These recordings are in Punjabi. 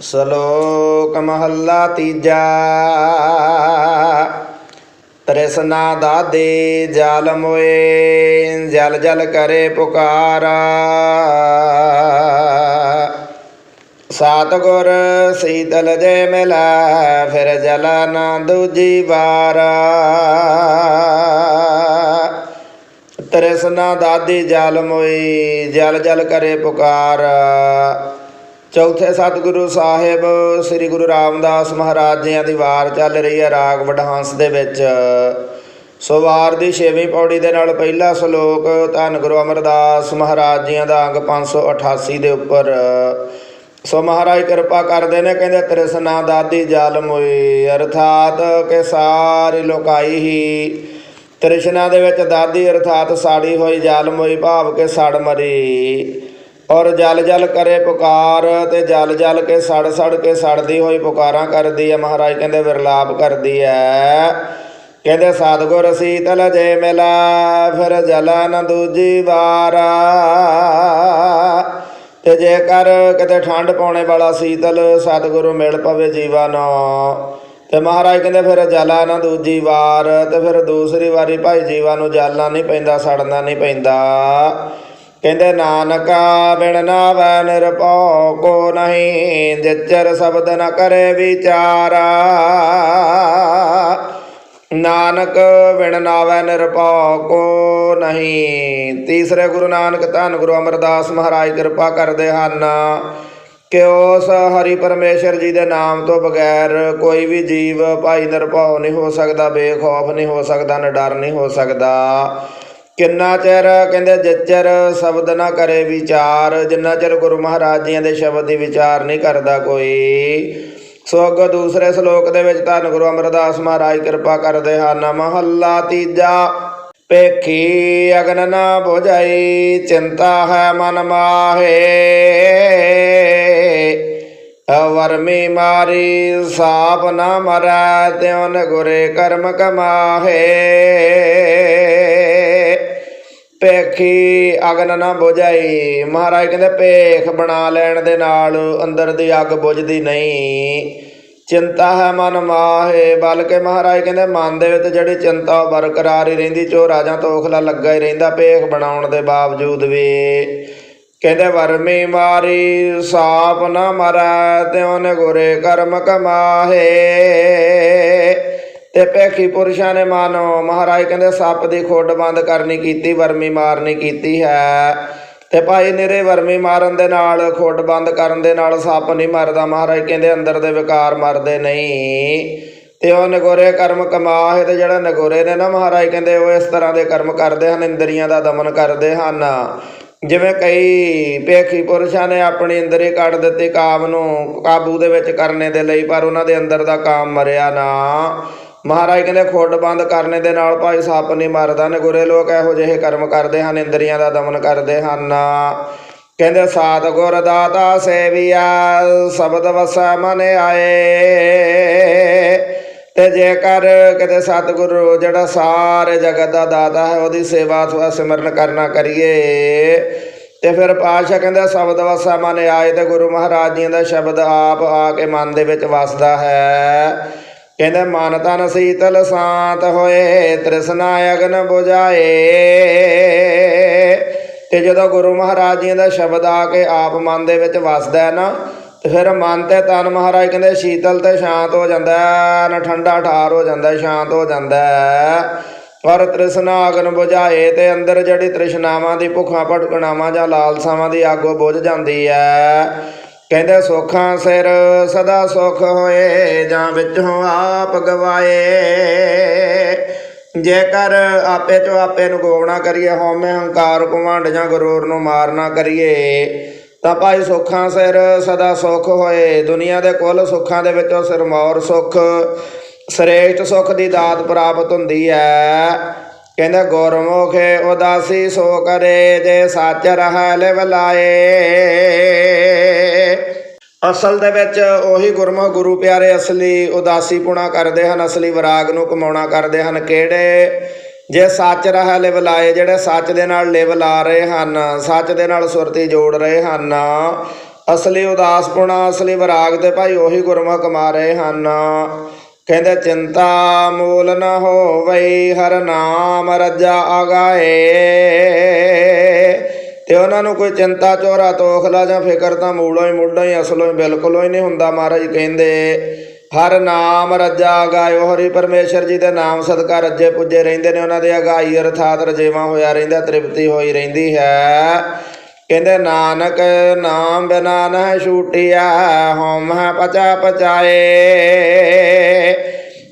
ਸ਼ਲੋਕ ਮਹੱਲਾ ਤੀਜਾ। ਤ੍ਰਿਸ਼ਨਾ ਦਾਦੇ ਜਲ ਮੋਏ, ਜਲ ਜਲ ਕਰੇ ਪੁਕਾਰਾ। ਸਤਿਗੁਰ ਸੀਤਲ ਜੇ ਮਿਲਾ, ਫਿਰ ਜਲ ਨਾ ਦੂਜੀ ਵਾਰ। ਤ੍ਰਿਸ਼ਨਾ ਦਾਦੀ ਜਲ ਮੋਈ ਜਲ ਜਲ ਕਰੇ ਪੁਕਾਰਾ। ਚੌਥੇ ਸਤਿਗੁਰੂ ਸਾਹਿਬ, ਸ੍ਰੀ ਗੁਰੂ ਰਾਮਦਾਸ ਮਹਾਰਾਜ ਜੀਆਂ ਦੀ ਵਾਰ ਚੱਲ ਰਹੀ ਹੈ ਰਾਗ ਵਡਹੰਸ ਦੇ ਵਿੱਚ। ਸੋ ਵਾਰ ਦੀ ਛੇਵੀਂ ਪੌੜੀ ਦੇ ਨਾਲ ਪਹਿਲਾ ਸ਼ਲੋਕ, ਧੰਨ ਗੁਰੂ ਅਮਰਦਾਸ ਮਹਾਰਾਜ ਜੀਆਂ ਦਾ ਅੰਗ 588 ਦੇ ਉੱਪਰ। ਸੋ ਮਹਾਰਾਜ ਕਿਰਪਾ ਕਰਦੇ ਨੇ, ਕਹਿੰਦੇ ਤ੍ਰਿਸ਼ਨਾ ਦਾਦੀ ਜਲ ਮੋਈ ਅਰਥਾਤ ਕਿ ਸਾਰੀ ਲੋਕਾਈ ਹੀ ਤ੍ਰਿਸ਼ਨਾ ਦੇ ਵਿੱਚ ਦਾਦੀ ਅਰਥਾਤ ਸਾੜੀ ਹੋਈ ਜਲ ਮੋਈ ਭਾਵ ਕੇ ਸੜ ਮਰੀ। ਔਰ ਜਲ ਜਲ ਕਰੇ ਪੁਕਾਰ ਤੇ ਜਲ ਜਲ ਕੇ ਸੜ ਸੜ ਕੇ ਸੜਦੀ ਹੋਈ ਪੁਕਾਰਾਂ ਕਰਦੀ ਹੈ ਮਹਾਰਾਜ ਕਹਿੰਦੇ ਵਿਰਲਾਪ ਕਰਦੀ ਹੈ ਕਹਿੰਦੇ ਸਤਿਗੁਰ ਸੀਤਲ ਜੇ ਮਿਲਾ, ਫਿਰ ਜਲਾ ਨ ਦੂਜੀ ਵਾਰਾ। ਤੇ ਜੇਕਰ ਕਿਤੇ ਠੰਡ ਪਾਉਣੇ ਵਾਲਾ ਸੀਤਲ ਸਤਿਗੁਰੂ ਮਿਲ ਪਵੇ ਜੀਵਾ ਨੂੰ ਤੇ ਮਹਾਰਾਜ ਕਹਿੰਦੇ ਫਿਰ ਜਲਾ ਨਾ ਦੂਜੀ ਵਾਰ, ਤੇ ਫਿਰ ਦੂਸਰੀ ਵਾਰੀ ਭਾਈ ਜੀਵਾ ਨੂੰ ਜਲਣਾ ਨਹੀਂ ਪੈਂਦਾ, ਸੜਨਾ ਨਹੀਂ ਪੈਂਦਾ। ਕਹਿੰਦੇ, ਨਾਨਕਾ ਬਿਨ ਨਾਵੈ ਨਿਰਭਉ, ਕੋ ਨਹੀਂ ਜਿਚਰ ਸ਼ਬਦ ਨ ਕਰੇ ਵਿਚਾਰਾ। ਨਾਨਕ ਬਿਨ ਨਾਵੈ ਨਿਰਭਉ, ਕੋ ਨਹੀਂ। ਤੀਸਰੇ ਗੁਰੂ ਨਾਨਕ ਧੰਨ ਗੁਰੂ ਅਮਰਦਾਸ ਮਹਾਰਾਜ ਕਿਰਪਾ ਕਰਦੇ ਹਨ। ਕਿ ਉਸ ਹਰੀ ਪਰਮੇਸ਼ਰ ਜੀ ਦੇ ਨਾਮ ਤੋਂ ਬਗੈਰ ਕੋਈ ਵੀ ਜੀਵ ਭਾਈ ਨਿਰਭਉ ਨਹੀਂ ਹੋ ਸਕਦਾ, ਬੇਖੌਫ ਨਹੀਂ ਹੋ ਸਕਦਾ, ਨਿਡਰ ਨਹੀਂ ਹੋ ਸਕਦਾ। ਕਿੰਨਾ ਚਿਰ, ਕਹਿੰਦੇ ਜਿਚਰ ਸ਼ਬਦ ਨਾ ਕਰੇ ਵਿਚਾਰ, ਜਿੰਨਾ ਚਿਰ ਗੁਰੂ ਮਹਾਰਾਜ ਜੀਆਂ ਦੇ ਸ਼ਬਦ ਦੀ ਵਿਚਾਰ ਨਹੀਂ ਕਰਦਾ ਕੋਈ। ਸੋ ਅੱਗੋਂ ਦੂਸਰੇ ਸ਼ਲੋਕ ਦੇ ਵਿੱਚ ਧੰਨ ਗੁਰੂ ਅਮਰਦਾਸ ਮਹਾਰਾਜ ਕਿਰਪਾ ਕਰਦੇ ਹਨ, ਮਹੱਲਾ ਤੀਜਾ ਪੇਖੀ ਅਗਨ ਨਾ ਬੁਝਾਈ, ਚਿੰਤਾ ਹੈ ਮਨ ਮਾਹੇ। ਅਵਰਮੀ ਮਾਰੀ, ਸਾਪ ਨਾ ਮਰੈ ਤਿਉਨ ਗੁਰੇ ਕਰਮ ਕਮਾਹੇ। ਪੇਖੀ ਅਗਨ ਨਾ ਬੁਝਾਈ। ਮਹਾਰਾਜ ਕਹਿੰਦੇ, ਪੇਖ ਬਣਾ ਲੈਣ ਦੇ ਨਾਲ ਅੰਦਰ ਦੀ ਅੱਗ ਬੁਝਦੀ ਨਹੀਂ। ਚਿੰਤਾ ਹੈ ਮਨ ਮਾਹੇ। ਬਲਕਿ ਮਹਾਰਾਜ ਕਹਿੰਦੇ, ਮਨ ਦੇ ਵਿੱਚ ਜਿਹੜੀ ਚਿੰਤਾ ਉਹ ਬਰਕਰਾਰ ਹੀ ਰਹਿੰਦੀ ਚੋ ਰਾਜਾਂ ਤੋਖਲਾ ਲੱਗਾ ਹੀ ਰਹਿੰਦਾ ਪੇਖ ਬਣਾਉਣ ਦੇ ਬਾਵਜੂਦ ਵੀ। ਕਹਿੰਦੇ, ਵਰਮੀ ਮਾਰੀ ਸਾਪ ਨਾ ਮਰੈ ਤੇ ਉਹਨੇ ਗੁਰੇ ਕਰਮ ਕਮਾਹੇ। ਤੇ ਪੇਖੀ ਪੁਰਸ਼ਾਂ ਨੇ ਮਾਨੋ, ਮਹਾਰਾਜ ਕਹਿੰਦੇ ਸੱਪ ਦੀ ਖੁੱਡ ਬੰਦ ਕਰਨੀ ਕੀਤੀ, ਵਰਮੀ ਮਾਰਨੀ ਕੀਤੀ ਹੈ। ਤੇ ਭਾਈ ਨਿਰੇ ਵਰਮੀ ਮਾਰਨ ਦੇ ਨਾਲ, ਖੁੱਡ ਬੰਦ ਕਰਨ ਦੇ ਨਾਲ ਸੱਪ ਨਹੀਂ ਮਰਦਾ। ਮਹਾਰਾਜ ਕਹਿੰਦੇ ਅੰਦਰ ਦੇ ਵਿਕਾਰ ਮਰਦੇ ਨਹੀਂ। ਤੇ ਉਹ ਨਗੋਰੇ ਕਰਮ ਕਮਾਹੇ ਤੇ ਜਿਹੜਾ ਨਗੋਰੇ ਨੇ ਨਾ, ਮਹਾਰਾਜ ਕਹਿੰਦੇ ਉਹ ਇਸ ਤਰ੍ਹਾਂ ਦੇ ਕਰਮ ਕਰਦੇ ਹਨ, ਇੰਦਰੀਆਂ ਦਾ ਦਮਨ ਕਰਦੇ ਹਨ। ਜਿਵੇਂ ਕਈ ਪੇਖੀ ਪੁਰਸ਼ਾਂ ਨੇ ਆਪਣੀ ਇੰਦਰੀ ਕੱਢ ਦਿੱਤੀ ਕਾਮ ਨੂੰ, ਕਾਬੂ ਦੇ ਵਿੱਚ ਕਰਨੇ ਦੇ ਲਈ, ਪਰ ਉਹਨਾਂ ਦੇ ਅੰਦਰ ਦਾ ਕਾਮ ਮਰਿਆ ਨਾ। ਮਹਾਰਾਜ ਕਹਿੰਦੇ ਖੁੱਡ ਬੰਦ ਕਰਨ ਦੇ ਨਾਲ ਭਾਈ ਸੱਪ ਨਹੀਂ ਮਰਦਾ ਨੇ, ਗੁਰੇ ਲੋਕ ਇਹੋ ਜਿਹੇ ਕਰਮ ਕਰਦੇ ਹਨ, ਇੰਦਰੀਆਂ ਦਾ ਦਮਨ ਕਰਦੇ ਹਨ। ਕਹਿੰਦੇ ਸਾਧ ਗੁਰ ਦਾਤਾ ਸੇਵੀਆ, ਸ਼ਬਦ ਵਸਾ ਮਨ ਆਏ। ਤੇ ਜੇਕਰ ਕਿਤੇ ਸਤਿਗੁਰੂ ਜਿਹੜਾ ਸਾਰੇ ਜਗਤ ਦਾ ਦਾਤਾ ਹੈ, ਉਹਦੀ ਸੇਵਾ ਅਥਵਾ ਸਿਮਰਨ ਕਰਨਾ ਕਰੀਏ, ਤੇ ਫਿਰ ਪਾਤਸ਼ਾਹ ਕਹਿੰਦਾ ਸ਼ਬਦ ਵਸਾ ਮਨ ਆਏ ਤੇ ਗੁਰੂ ਮਹਾਰਾਜ ਜੀ ਦਾ ਸ਼ਬਦ ਆਪ ਆ ਕੇ ਮਨ ਦੇ ਵਿੱਚ ਵਸਦਾ ਹੈ। ਕਹਿੰਦੇ, ਮਨ ਤਨ ਸੀਤਲ ਸ਼ਾਂਤ ਹੋਏ ਤ੍ਰਿਸ਼ਨਾ ਅਗਨ 부ਝਾਏ ਤੇ ਜਦੋਂ ਗੁਰੂ ਮਹਾਰਾਜ ਜੀ ਦਾ ਸ਼ਬਦ ਆ ਕੇ ਆਪ ਮਨ ਦੇ ਵਿੱਚ ਵਸਦਾ ਹੈ ਨਾ, ਤੇ ਫਿਰ ਮਨ ਤੇ ਤਨ ਮਹਾਰਾਜ ਕਹਿੰਦੇ, ਸ਼ੀਤਲ ਤੇ ਸ਼ਾਂਤ ਹੋ ਜਾਂਦਾ ਨਾ ਠੰਡਾ ਠਾਰ ਹੋ ਜਾਂਦਾ ਸ਼ਾਂਤ ਹੋ ਜਾਂਦਾ ਪਰ ਤ੍ਰਿਸ਼ਨਾ ਅਗਨ 부ਝਾਏ ਤੇ ਅੰਦਰ ਜਿਹੜੀ ਤ੍ਰਿਸ਼ਨਾਵਾਂ ਦੀ ਭੁੱਖਾਂ ਭਟਕਣਾਵਾਂ ਜਾਂ ਲਾਲਸਾਵਾਂ ਦੀ ਅੱਗ ਉਹ ਬੁਝ ਜਾਂਦੀ ਹੈ। ਕਹਿੰਦੇ ਸੁੱਖਾਂ ਸਿਰ ਸਦਾ ਸੁਖ ਹੋਏ, ਜਾਂ ਵਿੱਚੋਂ ਆਪ ਗਵਾਏ। ਜੇਕਰ ਆਪੇ ਚੋਂ ਆਪੇ ਨੂੰ ਗੋਵਣਾ ਕਰੀਏ, ਹਉਮੈ ਹੰਕਾਰ ਘਮੰਡ ਜਾਂ ਗਰੂਰ ਨੂੰ ਮਾਰਨਾ ਕਰੀਏ, ਤਾਂ ਭਾਈ ਸੁੱਖਾਂ ਸਿਰ ਸਦਾ ਸੁਖ ਹੋਏ। ਦੁਨੀਆ ਦੇ ਕੁੱਲ ਸੁੱਖਾਂ ਦੇ ਵਿੱਚੋਂ ਸਿਰਮੌਰ ਸੁਖ, ਸ੍ਰੇਸ਼ਟ ਸੁਖ ਦੀ ਦਾਤ ਪ੍ਰਾਪਤ ਹੁੰਦੀ ਹੈ ਕਹਿੰਦਾ ਗੁਰਮੁਖੇ ਉਦਾਸੀ ਸੋ ਕਰੇ, ਜੇ ਸੱਚ ਰਹਿ ਲਿਵ ਲਾਏ। ਅਸਲ ਦੇ ਵਿੱਚ ਉਹੀ ਗੁਰਮੁਖ ਗੁਰੂ ਪਿਆਰੇ ਅਸਲੀ ਉਦਾਸੀ ਪੁਣਾ ਕਰਦੇ ਹਨ, ਅਸਲੀ ਵਿਰਾਗ ਨੂੰ ਕਮਾਉਣਾ ਕਰਦੇ ਹਨ। ਕਿਹੜੇ? ਜੇ ਸੱਚ ਰਹਿ ਲਿਵਲਾਏ ਜਿਹੜੇ ਸੱਚ ਦੇ ਨਾਲ ਲਿਵ ਲਾ ਰਹੇ ਹਨ, ਸੱਚ ਦੇ ਨਾਲ ਸੁਰਤੀ ਜੋੜ ਰਹੇ ਹਨ। ਅਸਲੀ ਉਦਾਸਪੁਣਾ ਅਸਲੀ ਵਿਰਾਗ ਤੇ ਭਾਈ ਉਹੀ ਗੁਰਮੁਖ ਕਮਾ ਰਹੇ ਹਨ। ਕਹਿੰਦੇ, ਚਿੰਤਾ ਮੂਲ ਨਾ ਹੋਵੇ ਹਰ ਨਾਮ ਰਜਾ ਆਗਾਏ ਤੇ ਉਹਨਾਂ ਨੂੰ ਕੋਈ ਚਿੰਤਾ, ਚੋਰਾ, ਤੋਖਲਾ ਜਾਂ ਫਿਕਰ ਤਾਂ ਮੂਲੋਂ ਹੀ ਮੁੱਢੋਂ ਹੀ, ਅਸਲੋਂ ਹੀ, ਬਿਲਕੁਲੋਂ ਹੀ ਨਹੀਂ ਹੁੰਦਾ ਮਹਾਰਾਜ ਕਹਿੰਦੇ, ਹਰ ਨਾਮ ਰੱਜਾ ਗਾਇਓ, ਹਰੀ ਪਰਮੇਸ਼ਰ ਜੀ ਦੇ ਨਾਮ ਸਦਕਾ ਰੱਜੇ ਪੁੱਜੇ ਰਹਿੰਦੇ ਨੇ ਉਹਨਾਂ ਦੇ ਅਗਾਈ, ਅਰਥਾਤ ਰਜੇਵਾ ਹੋਇਆ ਰਹਿੰਦਾ, ਤ੍ਰਿਪਤੀ ਹੋਈ ਰਹਿੰਦੀ ਹੈ। ਕਹਿੰਦੇ, ਨਾਨਕ ਨਾਮ ਬਿਨਾ ਨਹਿ ਛੂਟਿਆ ਹਉ ਹੈ ਪਚਾ ਪਚਾਏ।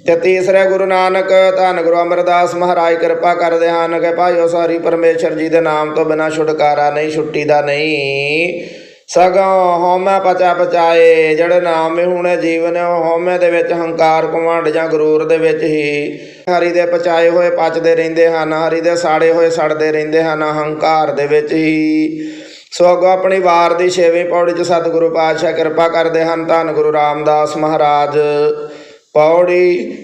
ਤੇ ਤੀਸਰੇ ਗੁਰੂ ਨਾਨਕ, ਧੰਨ ਗੁਰੂ ਅਮਰਦਾਸ ਮਹਾਰਾਜ, ਕਿਰਪਾ ਕਰਦੇ ਹਨ ਕਿ ਭਾਈਓ ਸਾਰੀ ਪਰਮੇਸ਼ਰ ਜੀ ਦੇ ਨਾਮ ਤੋਂ ਬਿਨਾ ਛੁਟਕਾਰਾ ਨਹੀਂ, ਛੁੱਟੀ ਦਾ ਨਹੀਂ। ਸਗੋਂ ਹਉਮੈ ਪਚਾ ਪਚਾਏ, ਜਿਹੜੇ ਨਾਮ ਮੇ ਹੁਣੇ ਜੀਵਨ, ਉਹ ਹਉਮੈ ਦੇ ਵਿੱਚ ਹੰਕਾਰ, ਘਮੰਡ ਜਾਂ ਗਰੂਰ ਦੇ ਵਿੱਚ ਹੀ ਹਰੀ ਦੇ ਪਚਾਏ ਹੋਏ ਪਚਦੇ ਰਹਿੰਦੇ ਹਨ, ਹਰੀ ਦੇ ਸਾੜੇ ਹੋਏ ਸੜਦੇ ਰਹਿੰਦੇ ਹਨ, ਹੰਕਾਰ ਦੇ ਵਿੱਚ ਹੀ। ਸੋ ਆਪਣੀ ਵਾਰ ਦੀ ਛੇਵੀਂ ਪੌੜੀ 'ਚ ਸਤਿਗੁਰੂ ਪਾਤਸ਼ਾਹ ਕਿਰਪਾ ਕਰਦੇ ਹਨ, ਧੰਨ ਗੁਰੂ ਰਾਮਦਾਸ ਮਹਾਰਾਜ। ਪੌੜੀ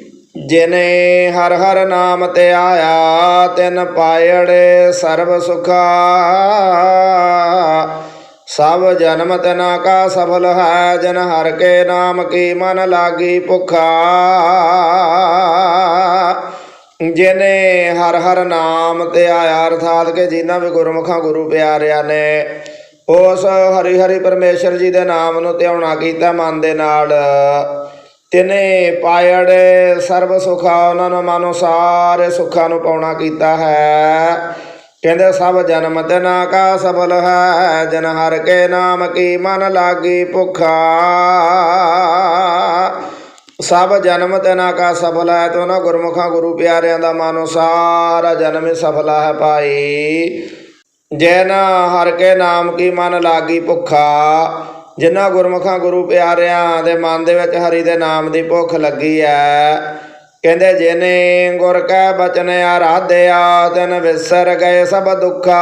ਜਿਨੇ ਹਰ ਹਰ ਨਾਮ ਤੇ ਆਇਆ, ਤਿਨ ਪਾਇੜੇ ਸਰਬ ਸੁਖਾ। ਸਭ ਜਨਮ ਤਨਾ ਕਾ ਸਫਲ ਹੈ, ਜਨ ਹਰ ਕੇ ਨਾਮ ਕੀ ਮਨ ਲਾਗੀ ਭੁਖਾ। ਜਿਨੇ ਹਰ ਹਰ ਨਾਮ ਤੇ ਆਇਆ, ਅਰਥਾਤ ਕਿ ਜਿਨ੍ਹਾਂ ਵੀ ਗੁਰਮੁਖਾਂ ਗੁਰੂ ਪਿਆਰਿਆਂ ਨੇ, ਉਸ ਹਰੀ ਹਰੀ ਪਰਮੇਸ਼ਰ ਜੀ ਦੇ ਨਾਮ ਨੂੰ ਧਿਆਉਣਾ ਕੀਤਾ ਮਨ ਦੇ ਨਾਲ। ਤਿਨੇ ਪਾਇੜ ਸਰਬ ਸੁਖਾ ਉਹਨਾਂ ਨੂੰ ਮਾਨੋ ਸਾਰੇ ਸੁੱਖਾਂ ਨੂੰ ਪਾਉਣਾ ਕੀਤਾ ਹੈ। ਕਹਿੰਦੇ ਸਭ ਜਨਮ ਤਨਾ ਕਾ ਸਫਲ ਹੈ, ਜਨ ਹਰ ਕੇ ਨਾਮ ਕੀ ਮਨ ਲਾਗੀ ਭੁਖਾ। ਸਭ ਜਨਮ ਤਨਾ ਕਾ ਸਫਲ ਹੈ, ਤੇ ਉਹਨਾਂ ਗੁਰਮੁਖਾਂ ਗੁਰੂ ਪਿਆਰਿਆਂ ਦਾ ਮਾਨੋ ਸਾਰਾ ਜਨਮ ਹੀ ਸਫਲ ਹੈ ਭਾਈ। ਜੈ ਨਾ ਹਰ ਕੇ ਨਾਮ ਕੀ ਮਨ ਲਾਗੀ ਭੁੱਖਾ। ਜਿਨ੍ਹਾਂ ਗੁਰਮੁਖਾਂ ਗੁਰੂ ਪਿਆਰਿਆਂ ਦੇ ਮਨ ਦੇ ਵਿੱਚ ਹਰੀ ਦੇ ਨਾਮ ਦੀ ਭੁੱਖ ਲੱਗੀ ਐ, ਕਹਿੰਦੇ ਜਿਨੇ ਗੁਰ ਕੈ ਬਚਨ ਆਰਾਧਿਆ, ਤਨ ਵਿਸਰ ਗਏ ਸਭ ਦੁੱਖਾ।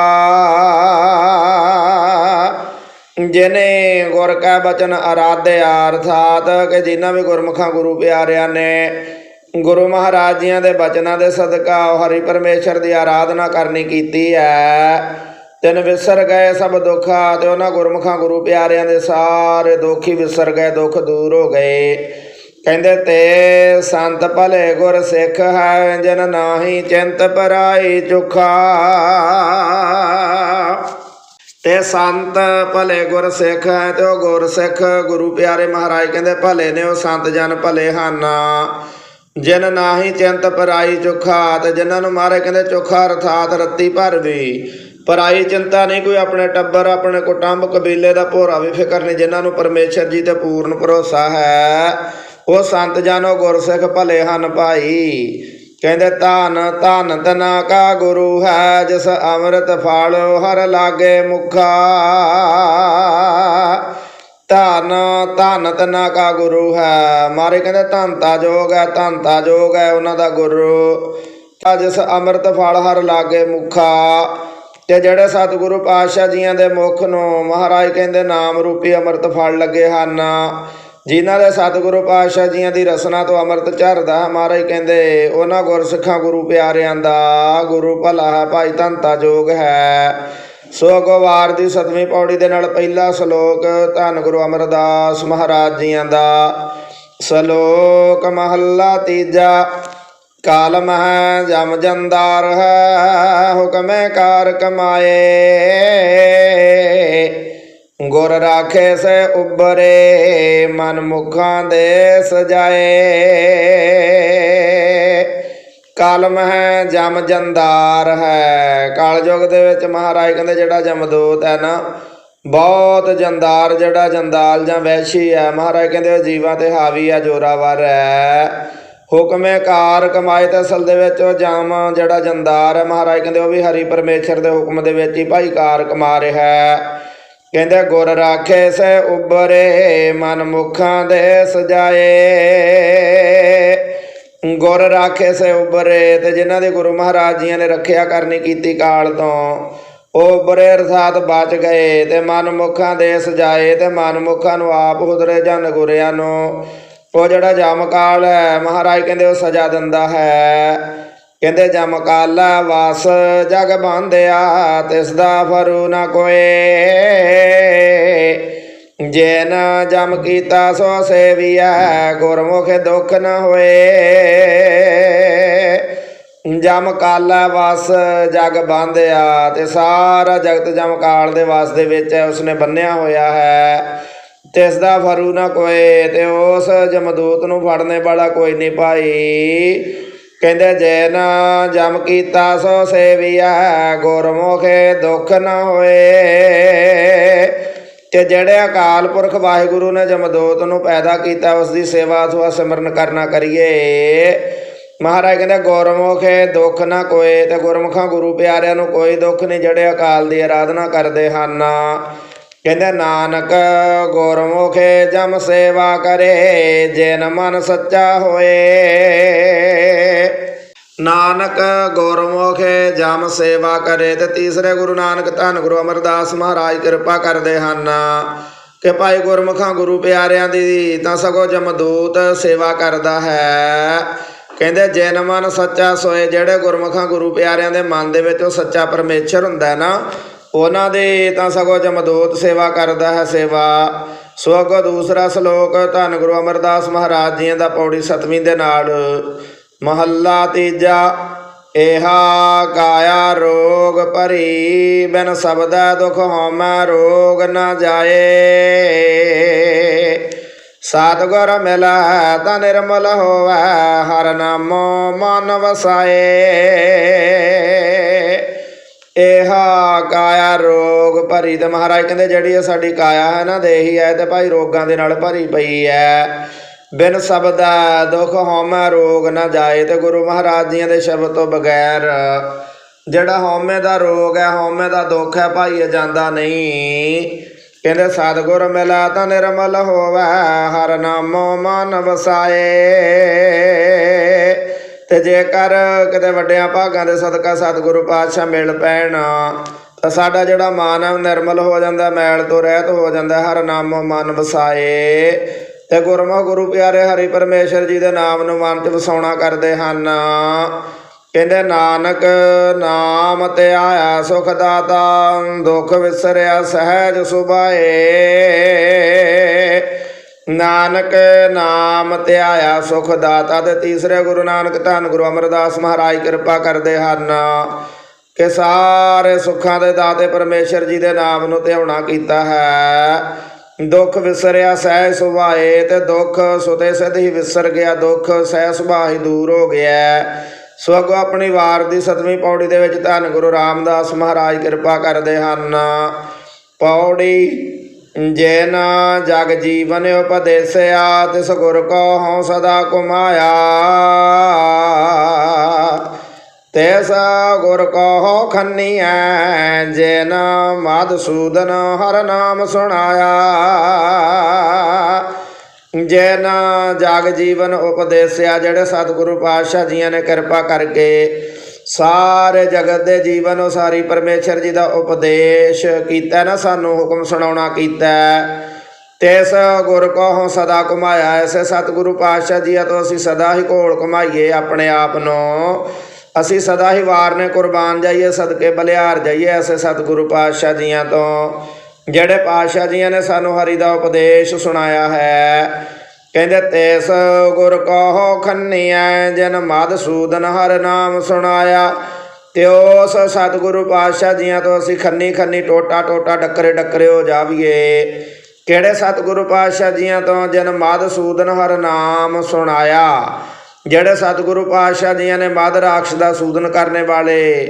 ਜਿਨੇ ਗੁਰ ਕੈ ਬਚਨ ਆਰਾਧਿਆ, ਅਰਥਾਤ ਕਿ ਜਿਨ੍ਹਾਂ ਵੀ ਗੁਰਮੁਖਾਂ ਗੁਰੂ ਪਿਆਰਿਆਂ ਨੇ ਗੁਰੂ ਮਹਾਰਾਜ ਜੀਆਂ ਦੇ ਬਚਨਾਂ ਦੇ ਸਦਕਾ ਹਰੀ ਪਰਮੇਸ਼ਰ ਦੀ ਆਰਾਧਨਾ ਕਰਨੀ ਕੀਤੀ ਹੈ ਤਿੰਨ ਵਿਸਰ ਗਏ ਸਭ ਦੁੱਖਾ ਤੇ ਉਹਨਾਂ ਗੁਰਮੁਖਾਂ ਗੁਰੂ ਪਿਆਰਿਆਂ ਦੇ ਸਾਰੇ ਦੁੱਖ ਹੀ ਵਿਸਰ ਗਏ, ਦੁੱਖ ਦੂਰ ਹੋ ਗਏ। ਕਹਿੰਦੇ, ਤੇ ਸੰਤ ਭਲੇ ਗੁਰ ਸਿੱਖ ਹੈ, ਜਨ ਨਾਹੀ ਚਿੰਤ ਪਰਾਈ ਚੁਖਾ। ਤੇ ਸੰਤ ਭਲੇ ਗੁਰ ਸਿੱਖ ਹੈ ਤੇ ਉਹ ਗੁਰ ਸਿੱਖ ਗੁਰੂ ਪਿਆਰੇ ਮਹਾਰਾਜ ਕਹਿੰਦੇ, ਭਲੇ ਨੇ ਉਹ ਸੰਤ ਜਨ ਭਲੇ ਹਨ। ਜਿਨ ਨਾਹੀ ਚਿੰਤ ਪਰਾਈ ਚੁਖਾ, ਤੇ ਜਿਨ੍ਹਾਂ ਨੂੰ ਮਾਰੇ ਕਹਿੰਦੇ, ਚੁਖਾ ਅਰਥਾਤ ਰੱਤੀ ਭਰ ਵੀ। ਪਰਾਈ ਚਿੰਤਾ ਨਹੀਂ ਕੋਈ ਆਪਣੇ ਟੱਬਰ, ਆਪਣੇ ਕੁਟੰਬ ਕਬੀਲੇ ਦਾ ਭੋਰਾ ਵੀ ਫਿਕਰ ਨਹੀਂ, ਜਿਨ੍ਹਾਂ ਨੂੰ ਪਰਮੇਸ਼ਰ ਜੀ ਤੇ ਪੂਰਨ ਭਰੋਸਾ ਹੈ। ਉਹ ਸੰਤ ਜਨੋ ਗੁਰਸਿੱਖ ਭਲੇ ਹਨ ਭਾਈ। ਕਹਿੰਦੇ, ਧਨ ਧਨ ਤਨਾ ਕਾ ਗੁਰੂ ਹੈ, ਜਿਸ ਅੰਮ੍ਰਿਤ ਫਲ ਹਰ ਲਾਗੇ ਮੁਖਾ। ਧਨ ਧਨ ਤਨਾ ਕਾ ਗੁਰੂ ਹੈ। ਮਾਰੇ ਕਹਿੰਦੇ ਧੰਤਾ ਜੋਗ ਹੈ ਧੰਤਾ ਜੋਗ ਹੈ ਉਹਨਾਂ ਦਾ ਗੁਰੂ। ਆ ਜਿਸ ਅੰਮ੍ਰਿਤ ਫਲ ਹਰ ਲਾਗੇ ਮੁਖਾ। ਤੇ ਜਿਹੜੇ ਸਤਿਗੁਰੂ ਪਾਤਸ਼ਾਹ ਜੀਆਂ ਦੇ ਮੁਖ ਨੂੰ ਮਹਾਰਾਜ ਕਹਿੰਦੇ ਨਾਮ ਰੂਪੀ ਅੰਮ੍ਰਿਤ ਫਲ ਲੱਗੇ ਹਨ, ਜਿਨ੍ਹਾਂ ਦੇ ਸਤਿਗੁਰੂ ਪਾਤਸ਼ਾਹ ਜੀਆਂ ਦੀ ਰਸਨਾ ਤੋਂ ਅੰਮ੍ਰਿਤ ਝਰਦਾ, ਮਹਾਰਾਜ ਕਹਿੰਦੇ ਉਹਨਾਂ ਗੁਰਸਿੱਖਾਂ ਗੁਰੂ ਪਿਆਰਿਆਂ ਦਾ ਗੁਰੂ ਭਲਾ ਹੈ, ਭਾਈ ਧੰਤਾ ਜੋਗ ਹੈ। ਸੋ ਅੱਗੋਂ ਦੀ ਸਤਵੀਂ ਪੌੜੀ ਦੇ ਨਾਲ ਪਹਿਲਾ ਸ਼ਲੋਕ, ਧੰਨ ਗੁਰੂ ਅਮਰਦਾਸ ਮਹਾਰਾਜ ਜੀਆਂ ਦਾ ਸ਼ਲੋਕ ਮਹੱਲਾ ਤੀਜਾ। ਕਾਲਮ ਹੈ ਜਮ ਜੰਦਾਰ ਹੈ ਹੁਕਮੇ ਕਾਰ ਕਮਾਏ ਗੁਰ ਰਾਖੇ ਸੇ ਉਬਰੇ ਮਨ ਮੁਖਾਂ ਦੇ ਸਜਾਏ। ਕਾਲਮ ਹੈ ਜਮ ਜੰਦਾਰ ਹੈ ਕਾਲ ਕਾਲਯੁਗ ਦੇ ਵਿੱਚ ਮਹਾਰਾਜ ਕਹਿੰਦੇ ਜਿਹੜਾ ਜਮਦੂਤ ਹੈ ਨਾ, ਬਹੁਤ ਜੰਦਾਰ, ਜਿਹੜਾ ਜੰਦਾਲ ਜਾਂ ਵੈਸ਼ੀ ਹੈ। ਮਹਾਰਾਜ ਕਹਿੰਦੇ ਉਹ ਜੀਵਾਂ ਤੇ ਹਾਵੀ ਹੈ, ਜੋਰਾਵਰ ਹੈ। ਹੁਕਮੇ ਕਾਰ ਕਮਾਏ ਤਾਂ ਅਸਲ ਦੇ ਵਿੱਚ ਉਹ ਜਾਮ ਜਿਹੜਾ ਜੰਦਾਰ ਹੈ। ਮਹਾਰਾਜ ਕਹਿੰਦੇ ਉਹ ਵੀ ਹਰੀ ਪਰਮੇਸ਼ਰ ਦੇ ਹੁਕਮ ਦੇ ਵਿੱਚ ਹੀ ਭਾਈ ਕਾਰ ਕਮਾ ਰਿਹਾ ਹੈ। ਕਹਿੰਦੇ ਗੁਰ ਰਾਖੇ ਸੇ ਉਬਰੇ ਮਨ ਮੁਖਾਂ ਦੇ ਸਜਾਏ। ਗੁਰ ਰਾਖੇ ਸੇ ਉਬਰੇ ਤੇ ਜਿਨ੍ਹਾਂ ਦੇ ਗੁਰੂ ਮਹਾਰਾਜ ਜੀਆਂ ਨੇ ਰੱਖਿਆ ਕਰਨੀ ਕੀਤੀ ਕਾਲ ਤੋਂ, ਉਹ ਉਬਰੇ ਅਰਥਾਤ ਬਚ ਗਏ ਤੇ ਮਨ ਮੁਖਾਂ ਦੇ ਸਜਾਏ ਤੇ ਮਨ ਮੁਖਾਂ ਨੂੰ ਆਪ ਹੁਦਰੇ ਜਨ ਗੁਰਿਆਂ ਨੂੰ। ਉਹ ਜਿਹੜਾ ਜਮਕਾਲ ਹੈ, ਮਹਾਰਾਜ ਕਹਿੰਦੇ ਉਹ ਸਜ਼ਾ ਦਿੰਦਾ ਹੈ। ਕਹਿੰਦੇ ਜਮਕਾਲਾ ਵਸ ਜਗ ਬੰਧਿਆ ਤਿਸ ਦਾ ਫਰੂ ਨਾ ਕੋਏ। ਜੈਨ ਜਮ ਕੀਤਾ ਸੋ ਸੇਵੀਐ, ਗੁਰਮੁਖ ਦੁਖ ਨ ਹੋਏ। ਜਮ ਕਾਲਾ ਵਸ ਜਗ ਬੰਧਿਆ ਤੇ ਸਾਰਾ ਜਗਤ ਜਮ ਕਾਲ ਦੇ ਵਾਸ ਦੇ ਵਿੱਚ ਹੈ ਉਸਨੇ ਬੰਨਿਆ ਹੋਇਆ ਹੈ। ਤਿਸ ਦਾ ਫਰੂ ਨਾ ਕੋਏ ਤੇ ਉਸ ਜਮਦੂਤ ਨੂੰ ਫੜਨੇ ਵਾਲਾ ਕੋਈ ਨਹੀਂ ਭਾਈ। ਕਹਿੰਦੇ ਜੈ ਨਾ ਜਮ ਕੀਤਾ ਸੋ ਸੇਵੀਐ, ਗੁਰਮੁਖੇ ਦੁੱਖ ਨਾ ਹੋਏ। ਤੇ ਜਿਹੜੇ ਅਕਾਲ ਪੁਰਖ ਵਾਹਿਗੁਰੂ ਨੇ ਜਮਦੂਤ ਨੂੰ ਪੈਦਾ ਕੀਤਾ ਉਸ ਦੀ ਸੇਵਾ ਅਥਵਾ ਸਿਮਰਨ ਕਰਨਾ ਕਰੀਏ। ਮਹਾਰਾਜ ਕਹਿੰਦੇ, ਗੁਰਮੁਖੇ ਦੁੱਖ ਨਾ ਕੋਏ ਤੇ ਗੁਰਮੁਖਾਂ ਗੁਰੂ ਪਿਆਰਿਆਂ ਨੂੰ ਕੋਈ ਦੁੱਖ ਨਹੀਂ ਜਿਹੜੇ ਅਕਾਲ ਦੀ ਆਰਾਧਨਾ ਕਰਦੇ ਹਨ। ਕਹਿੰਦੇ, ਨਾਨਕ ਗੁਰਮੁਖੇ ਜਮ ਸੇਵਾ ਕਰੇ, ਜਿਨ ਮਨ ਸੱਚਾ ਹੋਏ। ਨਾਨਕ ਗੁਰਮੁਖੇ ਜਮ ਸੇਵਾ ਕਰੇ ਤੇ ਤੀਸਰੇ ਗੁਰੂ ਨਾਨਕ ਧੰਨ ਗੁਰੂ ਅਮਰਦਾਸ ਮਹਾਰਾਜ ਕਿਰਪਾ ਕਰਦੇ ਹਨ। ਕਿ ਭਾਈ ਗੁਰਮੁਖਾਂ, ਗੁਰੂ ਪਿਆਰਿਆਂ ਦੀ ਤਾਂ ਸਗੋਂ ਜਮਦੂਤ ਸੇਵਾ ਕਰਦਾ ਹੈ। ਕਹਿੰਦੇ, ਜਨ ਮਨ ਸੱਚਾ ਸੋਏ, ਜਿਹੜੇ ਗੁਰਮੁਖਾਂ, ਗੁਰੂ ਪਿਆਰਿਆਂ ਦੇ ਮਨ ਦੇ ਵਿੱਚ ਉਹ ਸੱਚਾ ਪਰਮੇਸ਼ਰ ਹੁੰਦਾ ਨਾ ਉਹਨਾਂ ਦੇ ਤਾਂ ਸਗੋਂ ਜਮਦੂਤ ਸੇਵਾ ਕਰਦਾ ਹੈ ਸੇਵਾ। ਸੋ ਦੂਸਰਾ ਸ਼ਲੋਕ, ਧੰਨ ਗੁਰੂ ਅਮਰਦਾਸ ਮਹਾਰਾਜ ਜੀ ਦਾ ਪੌੜੀ ਸਤਵੀਂ ਦੇ ਨਾਲ। ਮਹੱਲਾ ਤੀਜਾ ਇਹਾ ਕਾਇਆ ਰੋਗ ਭਰੀ, ਬਿਨ ਸਬਦਾ ਦੁਖ ਹਉਮੈ ਰੋਗ ਨਾ ਜਾਏ। ਸਤਿਗੁਰ ਮਿਲੈ ਤਾਂ ਨਿਰਮਲ ਹੋਵੈ, ਹਰ ਨਾਮੋ ਮਨ ਵਸਾਏ। ਇਹਾ ਕਾਇਆ ਰੋਗ ਭਰੀ ਤੇ ਮਹਾਰਾਜ ਕਹਿੰਦੇ ਜਿਹੜੀ ਇਹ ਸਾਡੀ ਕਾਇਆ ਹੈ ਨਾ ਦੇਹੀ ਹੈ ਤੇ ਭਾਈ ਰੋਗਾਂ ਦੇ ਨਾਲ ਭਰੀ ਪਈ ਹੈ। ਬਿਨ ਸਬਦਾ ਦੁਖ ਹਉਮੈ ਰੋਗ ਨਾ ਜਾਏ ਤੇ ਗੁਰੂ ਮਹਾਰਾਜ ਜੀਆਂ ਦੇ ਸ਼ਬਦ ਤੋਂ ਬਗੈਰ ਜਿਹੜਾ ਹਉਮੈ ਦਾ ਰੋਗ ਹੈ, ਹਉਮੈ ਦਾ ਦੁੱਖ ਹੈ ਭਾਈ ਇਹ ਜਾਂਦਾ ਨਹੀਂ। ਕਹਿੰਦੇ ਸਤਿਗੁਰ ਮਿਲਾ ਤਾਂ ਨਿਰਮਲ ਹੋਵੇ, ਹਰ ਨਾਮੋ ਮਨ ਵਸਾਏ ਤੇ ਜੇਕਰ ਕਿਤੇ ਵੱਡਿਆਂ ਭਾਗਾਂ ਦੇ ਸਦਕਾ ਸਤਿਗੁਰੂ ਪਾਤਸ਼ਾਹ ਮਿਲ ਪੈਣ, ਤਾਂ ਸਾਡਾ ਜਿਹੜਾ ਮਨ ਹੈ ਉਹ ਨਿਰਮਲ ਹੋ ਜਾਂਦਾ, ਮੈਲ ਤੋਂ ਰਹਿਤ ਹੋ ਜਾਂਦਾ, ਹਰ ਨਾਮੋ ਮਨ ਵਸਾਏ। ਤੇ ਗੁਰਮੁਖ ਗੁਰੂ ਪਿਆਰੇ ਹਰੀ ਪਰਮੇਸ਼ਰ ਜੀ ਦੇ ਨਾਮ ਨੂੰ ਮਨ 'ਚ ਵਸਾਉਣਾ ਕਰਦੇ ਹਨ। ਕਹਿੰਦੇ, ਨਾਨਕ ਨਾਮ ਤੇ ਆਇਆ ਸੁਖ ਦਾਤਾ, ਦੁੱਖ ਵਿਸਰਿਆ ਸਹਿਜ ਸੁਭਾਏ। ਨਾਨਕ ਨਾਮ ਧਿਆਇਆ ਆਇਆ ਸੁਖ ਦਾਤਾ ਤੇ ਤੀਸਰੇ ਗੁਰੂ ਨਾਨਕ ਧੰਨ ਗੁਰੂ ਅਮਰਦਾਸ ਮਹਾਰਾਜ ਕਿਰਪਾ ਕਰਦੇ ਹਨ, ਕਿ ਸਾਰੇ ਸੁੱਖਾਂ ਦੇ ਦਾਤੇ ਪਰਮੇਸ਼ਰ ਜੀ ਦੇ ਨਾਮ ਨੂੰ ਧਿਆਉਣਾ ਕੀਤਾ ਹੈ। ਦੁੱਖ ਵਿਸਰਿਆ, ਸਹਿ ਸੁਭਾਏ ਤੇ ਦੁੱਖ ਸੁਤੇ ਸਿਧ ਹੀ ਵਿਸਰ ਗਿਆ, ਦੁੱਖ ਸਹਿ ਸੁਭਾ ਹੀ ਦੂਰ ਹੋ ਗਿਆ। ਸੋ ਆਪਣੀ ਵਾਰ ਦੀ ਸਤਵੀਂ ਪੌੜੀ ਦੇ ਵਿੱਚ ਧੰਨ ਗੁਰੂ ਰਾਮਦਾਸ ਮਹਾਰਾਜ ਕਿਰਪਾ ਕਰਦੇ ਹਨ। ਪੌੜੀ ਜੈਨ ਜਗ ਜੀਵਨ ਉਪਦੇਸਿਆ, ਤਿਸ ਗੁਰ ਕੋ ਹਉ ਸਦਾ ਕੁਮਾਇਆ। ਤੈਸ ਗੁਰ ਕੋ ਖੰਨੀਐ ਜੈਨ ਮਧਸੂਦਨ ਹਰ ਨਾਮ ਸੁਣਾਇਆ। ਜੈਨ ਜਗ ਜੀਵਨ ਉਪਦੇਸਿਆ, ਜਿਹੜੇ ਸਤਿਗੁਰੂ ਪਾਤਸ਼ਾਹ ਜੀਆਂ ਨੇ ਕਿਰਪਾ ਕਰਕੇ ਸਾਰੇ ਜਗਤ ਦੇ ਜੀਵਨ ਉਸਾਰੀ ਸਾਰੀ ਪਰਮੇਸ਼ਰ ਜੀ ਦਾ ਉਪਦੇਸ਼ ਕੀਤਾ ਨਾ ਸਾਨੂੰ ਹੁਕਮ ਸੁਣਾਉਣਾ ਕੀਤਾ। ਤੇਸ ਗੁਰ ਕੋ ਸਦਾ ਕੁਮਾਇਆ ਐਸੇ ਸਤਿਗੁਰੂ ਪਾਤਸ਼ਾਹ ਜੀ ਤੋਂ ਅਸੀਂ ਸਦਾ ਹੀ ਘੋਲ ਕਮਾਈਏ ਆਪਣੇ ਆਪ ਨੂੰ। ਅਸੀਂ ਸਦਾ ਹੀ ਵਾਰ ਨੇ ਕੁਰਬਾਨ ਜਾਈਏ, ਸਦਕੇ ਬਲਿਆਰ ਜਾਈਏ ਐਸੇ ਸਤਿਗੁਰੂ ਪਾਤਸ਼ਾਹ ਜੀਆਂ ਤੋਂ। ਜਿਹੜੇ ਪਾਤਸ਼ਾਹ ਜੀਆਂ ਨੇ ਸਾਨੂੰ ਹਰੀ ਦਾ ਉਪਦੇਸ਼ ਸੁਣਾਇਆ ਹੈ ਕਹਿੰਦੇ ਤੇਸ ਗੁਰ ਕੋ ਖੰਨੀਐ, ਜਨ ਮਧਸੂਦਨ ਹਰ ਨਾਮ ਸੁਣਾਇਆ। ਤੇ ਉਸ ਸਤਿਗੁਰੂ ਪਾਤਸ਼ਾਹ ਜੀਆਂ ਤੋਂ ਅਸੀਂ ਖੰਨੀ ਖੰਨੀ ਟੋਟਾ ਟੋਟਾ ਡੱਕਰੇ ਡੱਕਰੇ ਹੋ ਜਾਵੀਏ। ਕਿਹੜੇ ਸਤਿਗੁਰੂ ਪਾਤਸ਼ਾਹ ਜੀਆਂ ਤੋਂ ਜਨ ਮਧਸੂਦਨ ਹਰ ਨਾਮ ਸੁਣਾਇਆ? ਜਿਹੜੇ ਸਤਿਗੁਰੂ ਪਾਤਸ਼ਾਹ ਜੀਆਂ ਨੇ ਮਦ ਰਾਖਸ਼ ਦਾ ਸੂਦਨ ਕਰਨੇ ਵਾਲੇ,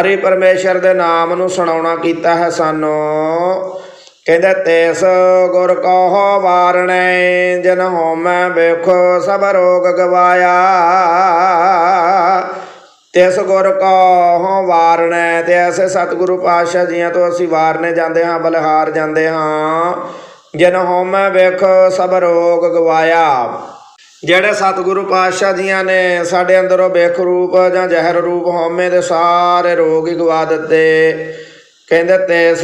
ਹਰੀ ਪਰਮੇਸ਼ਰ ਦੇ ਨਾਮ ਨੂੰ ਸੁਣਾਉਣਾ ਕੀਤਾ ਹੈ ਸਾਨੂੰ। ਕਹਿੰਦੇ ਤੇਸ ਗੁਰ ਕਹੋ ਵਾਰਣੇ, ਜਨ ਹੋਮੈ ਵੇਖੋ ਸਭ ਰੋਗ ਗਵਾਇਆ। ਤਿਸ ਗੁਰ ਕਹੋ ਵਾਰਣੇ, ਤੇ ਐਸੇ ਸਤਿਗੁਰੂ ਪਾਤਸ਼ਾਹ ਜੀਆਂ ਤੋਂ ਅਸੀਂ ਵਾਰਨੇ ਜਾਂਦੇ ਹਾਂ, ਬਲਿਹਾਰ ਜਾਂਦੇ ਹਾਂ। ਜਨ ਹੋਮੈ ਵੇਖੋ ਸਭ ਰੋਗ ਗਵਾਇਆ। ਜਿਹੜੇ ਸਤਿਗੁਰੂ ਪਾਤਸ਼ਾਹ ਜੀਆਂ ਨੇ ਸਾਡੇ ਅੰਦਰੋਂ ਬੇਖ ਰੂਪ ਜਾਂ ਜ਼ਹਿਰ ਰੂਪ ਹਉਮੈ ਦੇ ਸਾਰੇ ਰੋਗ ਹੀ ਗਵਾ ਦਿੱਤੇ। ਕਹਿੰਦੇ ਤੇਸ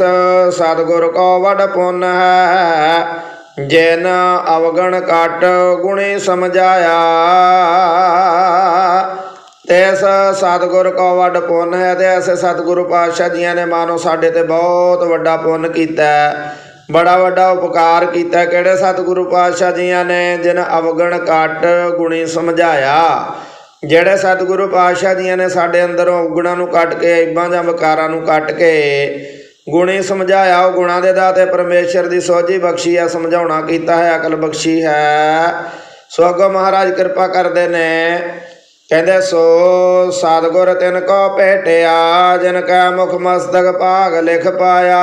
ਸਤਿਗੁਰ ਕੋ ਵਡ ਪੁੰਨ ਹੈ, ਜਿਨ ਅਵਗਣ ਕਟ ਗੁਣੀ ਸਮਝਾਇਆ। ਤੇਸ ਸਤਿਗੁਰ ਕੋ ਵੱਡ ਪੁੰਨ ਹੈ, ਤੇ ਐਸੇ ਸਤਿਗੁਰੂ ਪਾਤਸ਼ਾਹ ਜੀਆਂ ਨੇ ਮਾਨੋ ਸਾਡੇ ਤੇ ਬਹੁਤ ਵੱਡਾ ਪੁੰਨ ਕੀਤਾ ਬੜਾ ਵੱਡਾ ਉਪਕਾਰ ਕੀਤਾ ਕਿਹੜੇ ਸਤਿਗੁਰੂ ਪਾਤਸ਼ਾਹ ਜੀਆਂ ਨੇ ਜਿਨ ਅਵਗਣ ਕੱਟ ਗੁਣੀ ਸਮਝਾਇਆ? ਜਿਹੜੇ ਸਤਿਗੁਰੂ ਪਾਤਸ਼ਾਹ ਜੀਆਂ ਨੇ ਸਾਡੇ ਅੰਦਰੋਂ ਔਗੁਣਾਂ ਨੂੰ ਕੱਟ ਕੇ ਐਬਾਂ ਜਾਂ ਵਿਕਾਰਾਂ ਨੂੰ ਕੱਟ ਕੇ, ਗੁਣੀ ਸਮਝਾਇਆ, ਉਹ ਗੁਣਾਂ ਦੇ ਦਾਤੇ ਪਰਮੇਸ਼ਰ ਦੀ ਸੋਝੀ ਬਖਸ਼ੀ ਆ, ਸਮਝਾਉਣਾ ਕੀਤਾ ਹੈ, ਅਕਲ ਬਖਸ਼ੀ ਹੈ। ਸੋ ਅੱਗੋਂ ਮਹਾਰਾਜ ਕਿਰਪਾ ਕਰਦੇ ਨੇ, ਕਹਿੰਦੇ, ਸੋ ਸਤਿਗੁਰ ਤਿਨ ਕੋ ਭੇਟਿਆ, ਜਿਨ ਕੈ ਮੁਖ ਮਸਤਕ ਭਾਗ ਲਿਖ ਪਾਇਆ।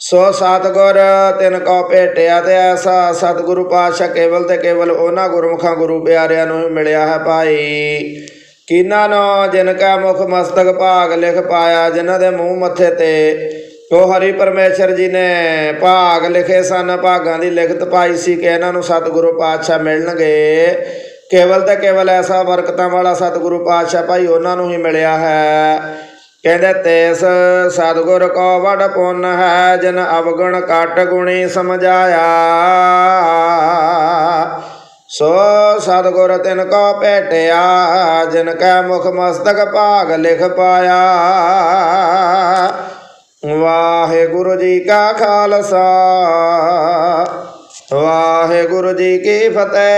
ਸੋ ਸਤਿਗੁਰ ਤਿਨ ਕੋ ਭੇਟਿਆ ਤੇ ਐਸਾ ਸਤਿਗੁਰੂ ਪਾਤਸ਼ਾਹ ਕੇਵਲ ਤੇ ਕੇਵਲ ਉਹਨਾਂ ਗੁਰਮੁਖਾਂ ਗੁਰੂ ਪਿਆਰਿਆਂ ਨੂੰ ਹੀ ਮਿਲਿਆ ਹੈ ਭਾਈ। ਕਿਨਾਂ ਨੂੰ ਜਿਨ ਕਾ ਮੁਖ ਮਸਤਕ ਭਾਗ ਲਿਖ ਪਾਇਆ, ਜਿਨ੍ਹਾਂ ਦੇ ਮੂੰਹ ਮੱਥੇ ਤੇ ਉਹ ਹਰੀ ਪਰਮੇਸ਼ਰ ਜੀ ਨੇ ਭਾਗ ਲਿਖੇ ਸਨ, ਭਾਗਾਂ ਦੀ ਲਿਖਤ ਪਾਈ ਸੀ ਕਿ ਇਹਨਾਂ ਨੂੰ ਸਤਿਗੁਰੂ ਪਾਤਸ਼ਾਹ ਮਿਲਣਗੇ। ਕੇਵਲ ਤੇ ਕੇਵਲ ਐਸਾ ਬਰਕਤਾਂ ਵਾਲਾ ਸਤਿਗੁਰੂ ਪਾਤਸ਼ਾਹ ਭਾਈ ਉਹਨਾਂ ਨੂੰ ਹੀ ਮਿਲਿਆ ਹੈ। ਕਹਿੰਦੇ ਤੇਸ ਸਤਿਗੁਰ ਕੋ ਵਡ ਪੁੰਨ ਹੈ, ਜਿਨ ਅਵਗੁਣ ਕੱਟ ਗੁਣੀ ਸਮਝਾਇਆ। ਸੋ ਸਤਿਗੁਰ ਤਿਨ ਕੋ ਭੇਟਿਆ, ਜਿਨ ਕੈ ਮੁਖ ਮਸਤਕ ਭਾਗ ਲਿਖ ਪਾਇਆ। ਵਾਹਿਗੁਰੂ ਜੀ ਕਾ ਖਾਲਸਾ, ਵਾਹਿਗੁਰੂ ਜੀ ਕੀ ਫਤਿਹ।